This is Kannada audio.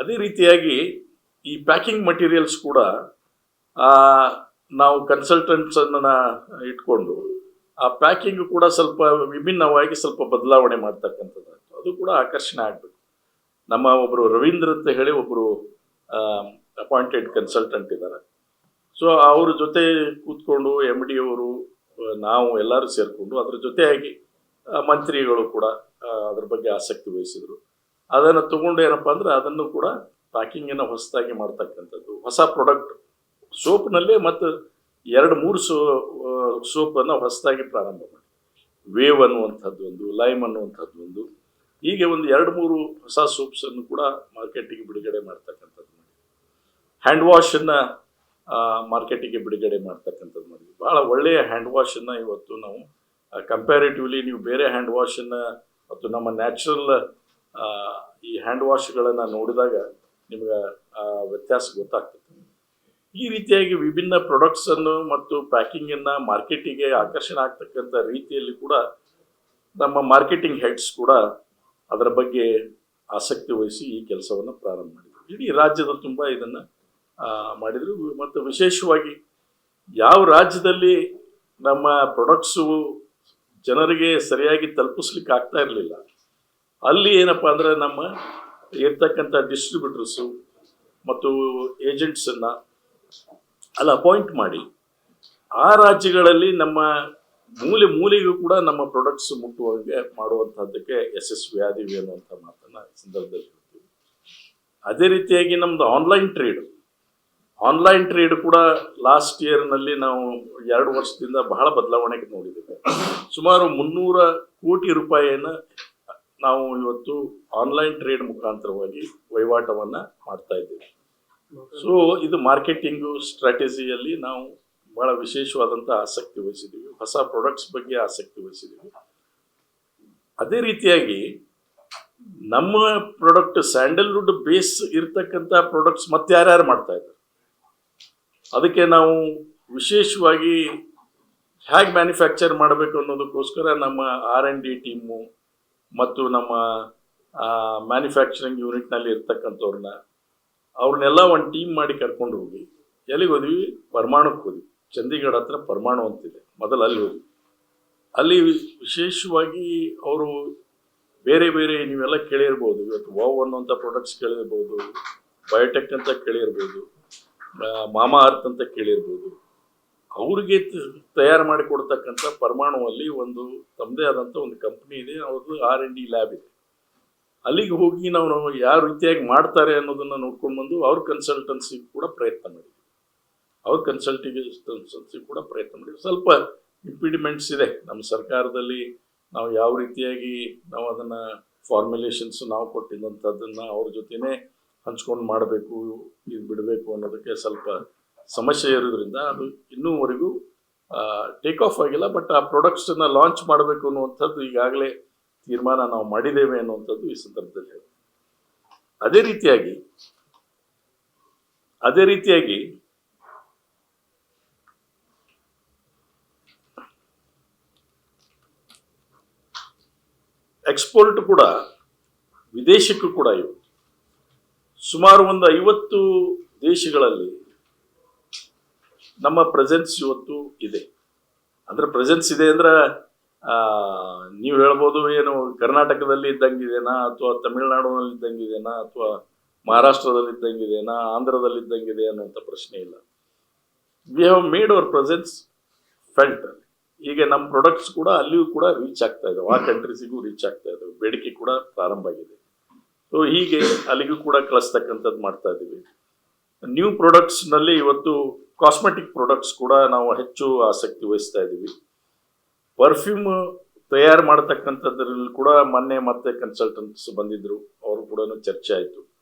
ಅದೇ ರೀತಿಯಾಗಿ ಈ ಪ್ಯಾಕಿಂಗ್ ಮಟೀರಿಯಲ್ಸ್ ಕೂಡ ನಾವು ಕನ್ಸಲ್ಟೆಂಟ್ಸನ್ನು ಇಟ್ಕೊಂಡು, ಆ ಪ್ಯಾಕಿಂಗ್ ಕೂಡ ಸ್ವಲ್ಪ ವಿಭಿನ್ನವಾಗಿ ಸ್ವಲ್ಪ ಬದಲಾವಣೆ ಮಾಡ್ತಕ್ಕಂಥದ್ದು ಅದು ಕೂಡ ಆಕರ್ಷಣೆ ಆಗಬೇಕು. ನಮ್ಮ ಒಬ್ಬರು ರವೀಂದ್ರ ಅಂತ ಹೇಳಿ ಒಬ್ಬರು ಅಪಾಯಿಂಟೆಡ್ ಕನ್ಸಲ್ಟೆಂಟ್ ಇದ್ದಾರೆ. ಸೊ ಅವ್ರ ಜೊತೆ ಕೂತ್ಕೊಂಡು ಎಂ ಡಿ ಅವರು, ನಾವು ಎಲ್ಲರೂ ಸೇರಿಕೊಂಡು, ಅದ್ರ ಜೊತೆಯಾಗಿ ಮಂತ್ರಿಗಳು ಕೂಡ ಅದ್ರ ಬಗ್ಗೆ ಆಸಕ್ತಿ ವಹಿಸಿದರು. ಅದನ್ನು ತಗೊಂಡು ಏನಪ್ಪ ಅಂದ್ರೆ ಅದನ್ನು ಕೂಡ ಪ್ಯಾಕಿಂಗನ್ನು ಹೊಸದಾಗಿ ಮಾಡ್ತಕ್ಕಂಥದ್ದು. ಹೊಸ ಪ್ರಾಡಕ್ಟ್ ಸೋಪ್ನಲ್ಲೇ ಮತ್ತು ಎರಡು, ಮೂರು ಸೋ ಸೋಪನ್ನು ಹೊಸದಾಗಿ ಪ್ರಾರಂಭ ಮಾಡಿ. ವೇವ್ ಅನ್ನುವಂಥದ್ದು ಒಂದು ಲೈಮ್ ಅನ್ನುವಂಥದ್ದು ಒಂದು. ಹೀಗೆ ಒಂದು ಎರಡು, ಮೂರು ಹೊಸ ಸೋಪ್ಸನ್ನು ಕೂಡ ಮಾರ್ಕೆಟಿಗೆ ಬಿಡುಗಡೆ ಮಾಡ್ತಕ್ಕಂಥದ್ದು ಮಾಡಿ. ಹ್ಯಾಂಡ್ ವಾಶನ್ನು ಮಾರ್ಕೆಟಿಗೆ ಬಿಡುಗಡೆ ಮಾಡ್ತಕ್ಕಂಥದ್ದು ಮಾಡಿದ್ವಿ ಭಾಳ ಒಳ್ಳೆಯ ಹ್ಯಾಂಡ್ ವಾಶನ್ನು ಇವತ್ತು ನಾವು ಕಂಪ್ಯಾರಿಟಿವ್ಲಿ ನೀವು ಬೇರೆ ಹ್ಯಾಂಡ್ ವಾಶನ್ನು ಮತ್ತು ನಮ್ಮ ನ್ಯಾಚುರಲ್ ಈ ಹ್ಯಾಂಡ್ ವಾಶ್ಗಳನ್ನು ನೋಡಿದಾಗ ನಿಮ್ಗೆ ವ್ಯತ್ಯಾಸ ಗೊತ್ತಾಗ್ತದೆ. ಈ ರೀತಿಯಾಗಿ ವಿಭಿನ್ನ ಪ್ರಾಡಕ್ಟ್ಸನ್ನು ಮತ್ತು ಪ್ಯಾಕಿಂಗ್ ಅನ್ನ ಮಾರ್ಕೆಟಿಗೆ ಆಕರ್ಷಣೆ ಆಗ್ತಕ್ಕಂಥ ರೀತಿಯಲ್ಲಿ ಕೂಡ ನಮ್ಮ ಮಾರ್ಕೆಟಿಂಗ್ ಹೆಡ್ಸ್ ಕೂಡ ಅದರ ಬಗ್ಗೆ ಆಸಕ್ತಿ ವಹಿಸಿ ಈ ಕೆಲಸವನ್ನು ಪ್ರಾರಂಭ ಮಾಡಿದರು. ಇಡೀ ರಾಜ್ಯದಲ್ಲಿ ತುಂಬ ಇದನ್ನು ಮಾಡಿದರು. ಮತ್ತು ವಿಶೇಷವಾಗಿ ಯಾವ ರಾಜ್ಯದಲ್ಲಿ ನಮ್ಮ ಪ್ರಾಡಕ್ಟ್ಸು ಜನರಿಗೆ ಸರಿಯಾಗಿ ತಲುಪಿಸ್ಲಿಕ್ಕೆ ಆಗ್ತಾ ಇರಲಿಲ್ಲ ಅಲ್ಲಿ ಏನಪ್ಪ ಅಂದ್ರೆ ನಮ್ಮ ಇರ್ತಕ್ಕಂಥ ಡಿಸ್ಟ್ರಿಬ್ಯೂಟರ್ಸು ಮತ್ತು ಏಜೆಂಟ್ಸನ್ನು ಅಲ್ಲಿ ಅಪಾಯಿಂಟ್ ಮಾಡಿ. ಆ ರಾಜ್ಯಗಳಲ್ಲಿ ನಮ್ಮ ಮೂಲೆ ಮೂಲೆಗೂ ಕೂಡ ನಮ್ಮ ಪ್ರಾಡಕ್ಟ್ಸ್ ಮುಟ್ಟುವಂಗೆ ಮಾಡುವಂಥದ್ದಕ್ಕೆ ಯಶಸ್ವಿ ಆದಿವಿ ಅನ್ನುವಂಥ ಮಾತನ್ನು ಸಂದರ್ಭದಲ್ಲಿ ಹೇಳ್ತೀವಿ. ಅದೇ ರೀತಿಯಾಗಿ ನಮ್ಮದು ಆನ್ಲೈನ್ ಟ್ರೇಡ್ ಆನ್ಲೈನ್ ಟ್ರೇಡ್ ಕೂಡ ಲಾಸ್ಟ್ ಇಯರ್ನಲ್ಲಿ ನಾವು ಎರಡು ವರ್ಷದಿಂದ ಬಹಳ ಬದಲಾವಣೆಗೆ ನೋಡಿದ್ದೇವೆ. ಸುಮಾರು ಮುನ್ನೂರ ಕೋಟಿ ರೂಪಾಯಿಯನ್ನು ನಾವು ಇವತ್ತು ಆನ್ಲೈನ್ ಟ್ರೇಡ್ ಮುಖಾಂತರವಾಗಿ ವಹಿವಾಟವನ್ನು ಮಾಡ್ತಾ ಇದ್ದೇವೆ. ಸೊ ಇದು ಮಾರ್ಕೆಟಿಂಗು ಸ್ಟ್ರಾಟಜಿಯಲ್ಲಿ ನಾವು ಬಹಳ ವಿಶೇಷವಾದಂಥ ಆಸಕ್ತಿ ವಹಿಸಿದ್ದೀವಿ. ಹೊಸ ಪ್ರಾಡಕ್ಟ್ಸ್ ಬಗ್ಗೆ ಆಸಕ್ತಿ ವಹಿಸಿದ್ದೀವಿ. ಅದೇ ರೀತಿಯಾಗಿ ನಮ್ಮ ಪ್ರಾಡಕ್ಟ್ ಸ್ಯಾಂಡಲ್ವುಡ್ ಬೇಸ್ ಇರ್ತಕ್ಕಂಥ ಪ್ರಾಡಕ್ಟ್ಸ್ ಮತ್ತೆ ಯಾರ್ಯಾರು ಮಾಡ್ತಾ ಇದ್ದಾರೆ? ಅದಕ್ಕೆ ನಾವು ವಿಶೇಷವಾಗಿ ಹೇಗೆ ಮ್ಯಾನುಫ್ಯಾಕ್ಚರ್ ಮಾಡಬೇಕು ಅನ್ನೋದಕ್ಕೋಸ್ಕರ ನಮ್ಮ ಆರ್ ಎನ್ ಡಿ ಟೀಮು ಮತ್ತು ನಮ್ಮ ಮ್ಯಾನುಫ್ಯಾಕ್ಚರಿಂಗ್ ಯೂನಿಟ್ನಲ್ಲಿ ಇರ್ತಕ್ಕಂಥವ್ರನ್ನ, ಅವ್ರನ್ನೆಲ್ಲ ಒಂದು ಟೀಮ್ ಮಾಡಿ ಕರ್ಕೊಂಡು ಹೋಗಿ, ಎಲ್ಲಿಗೆ ಹೋದ್ವಿ? ಪರಮಾಣುಕ್ಕೆ ಹೋದ್ವಿ. ಚಂಡೀಗಢ ಹತ್ರ ಪರಮಾಣು ಅಂತಿದೆ. ಮೊದಲು ಅಲ್ಲಿ ಹೋದ್ವಿ. ಅಲ್ಲಿ ವಿಶೇಷವಾಗಿ ಅವರು ಬೇರೆ ಬೇರೆ ನೀವೆಲ್ಲ ಕೇಳಿರ್ಬೋದು. ಇವತ್ತು ವಾವ್ ಅನ್ನೋಂಥ ಪ್ರಾಡಕ್ಟ್ಸ್ ಕೇಳಿರ್ಬೋದು ಬಯೋಟೆಕ್ ಅಂತ ಕೇಳಿರ್ಬೋದು ಮಾಮಾ ಅರ್ತ್ ಅಂತ ಕೇಳಿರ್ಬೋದು. ಅವ್ರಿಗೆ ತಯಾರು ಮಾಡಿ ಕೊಡ್ತಕ್ಕಂಥ ಪರಮಾಣುವಲ್ಲಿ ಒಂದು ತಮ್ಮದೇ ಆದಂಥ ಒಂದು ಕಂಪ್ನಿ ಇದೆ, ಅವ್ರದ್ದು ಆರ್ ಎನ್ ಡಿ ಲ್ಯಾಬ್ ಇದೆ. ಅಲ್ಲಿಗೆ ಹೋಗಿ ನಾವು ಯಾವ ರೀತಿಯಾಗಿ ಮಾಡ್ತಾರೆ ಅನ್ನೋದನ್ನು ನೋಡ್ಕೊಂಡು ಬಂದು ಅವ್ರ ಕನ್ಸಲ್ಟೆನ್ಸಿ ಕೂಡ ಪ್ರಯತ್ನ ಮಾಡಿದ್ವಿ. ಅವ್ರ ಕನ್ಸಲ್ಟಿಗೆ ಕೂಡ ಪ್ರಯತ್ನ ಮಾಡಿದ್ವಿ. ಸ್ವಲ್ಪ ಇಂಪಿಡಿಮೆಂಟ್ಸ್ ಇದೆ. ನಮ್ಮ ಸರ್ಕಾರದಲ್ಲಿ ನಾವು ಯಾವ ರೀತಿಯಾಗಿ ನಾವು ಅದನ್ನು ಫಾರ್ಮುಲೇಷನ್ಸ್ ನಾವು ಕೊಟ್ಟಿದ್ದಂಥದ್ದನ್ನು ಅವ್ರ ಜೊತೆನೇ ಹಂಚ್ಕೊಂಡು ಮಾಡಬೇಕು, ಇದು ಬಿಡಬೇಕು ಅನ್ನೋದಕ್ಕೆ ಸ್ವಲ್ಪ ಸಮಸ್ಯೆ ಇರೋದ್ರಿಂದ ಅದು ಇನ್ನೂವರೆಗೂ ಟೇಕ್ ಆಫ್ ಆಗಿಲ್ಲ ಬಟ್ ಆ ಪ್ರಾಡಕ್ಟ್ಸನ್ನು ಲಾಂಚ್ ಮಾಡಬೇಕು ಅನ್ನುವಂಥದ್ದು ಈಗಾಗಲೇ ತೀರ್ಮಾನ ನಾವು ಮಾಡಿದ್ದೇವೆ ಅನ್ನುವಂಥದ್ದು ಈ ಸಂದರ್ಭದಲ್ಲಿ ಹೇಳಿ ಅದೇ ರೀತಿಯಾಗಿ ಅದೇ ರೀತಿಯಾಗಿ ಎಕ್ಸ್ಪೋರ್ಟ್ ಕೂಡ ವಿದೇಶಕ್ಕೂ ಕೂಡ ಇವು ಸುಮಾರು ಒಂದು ಐವತ್ತು ದೇಶಗಳಲ್ಲಿ ನಮ್ಮ ಪ್ರೆಸೆನ್ಸ್ ಇವತ್ತು ಇದೆ. ಅಂದ್ರೆ ಪ್ರೆಸೆನ್ಸ್ ಇದೆ ಅಂದ್ರೆ ನೀವು ಹೇಳ್ಬೋದು ಏನು ಕರ್ನಾಟಕದಲ್ಲಿ ಇದ್ದಂಗಿದೆನಾ ಅಥವಾ ತಮಿಳುನಾಡಿನಲ್ಲಿ ಇದ್ದಂಗಿದೆನಾ ಅಥವಾ ಮಹಾರಾಷ್ಟ್ರದಲ್ಲಿ ಇದ್ದಂಗಿದೆನಾ ಆಂಧ್ರದಲ್ಲಿ ಇದ್ದಂಗಿದೆ ಅನ್ನುವಂಥ ಪ್ರಶ್ನೆ ಇಲ್ಲ. We have made our presence felt ಈಗ ನಮ್ಮ ಪ್ರೊಡಕ್ಟ್ಸ್ ಕೂಡ ಅಲ್ಲಿಯೂ ಕೂಡ ರೀಚ್ ಆಗ್ತಾ ಇದಾವೆ. ಆ ಕಂಟ್ರೀಸಿಗೂ ರೀಚ್ ಆಗ್ತಾ ಇದಾವೆ. ಬೇಡಿಕೆ ಕೂಡ ಪ್ರಾರಂಭ ಆಗಿದೆ. ಸೊ ಹೀಗೆ ಅಲ್ಲಿಗೂ ಕೂಡ ಕಳಿಸ್ತಕ್ಕಂಥದ್ದು ಮಾಡ್ತಾ ಇದ್ದೀವಿ ನ್ಯೂ ಪ್ರೊಡಕ್ಟ್ಸ್ನಲ್ಲಿ ಇವತ್ತು ಕಾಸ್ಮೆಟಿಕ್ ಪ್ರಾಡಕ್ಟ್ಸ್ ಕೂಡ ನಾವು ಹೆಚ್ಚು ಆಸಕ್ತಿ ವಹಿಸ್ತಾ ಇದ್ದೀವಿ ಪರ್ಫ್ಯೂಮ್ ತಯಾರು ಮಾಡ್ತಕ್ಕಂಥದ್ರಲ್ಲಿ ಕೂಡ ಮೊನ್ನೆ ಮತ್ತೆ ಕನ್ಸಲ್ಟೆಂಟ್ಸ್ ಬಂದಿದ್ರು. ಅವರು ಕೂಡ ಚರ್ಚೆ ಆಯಿತು.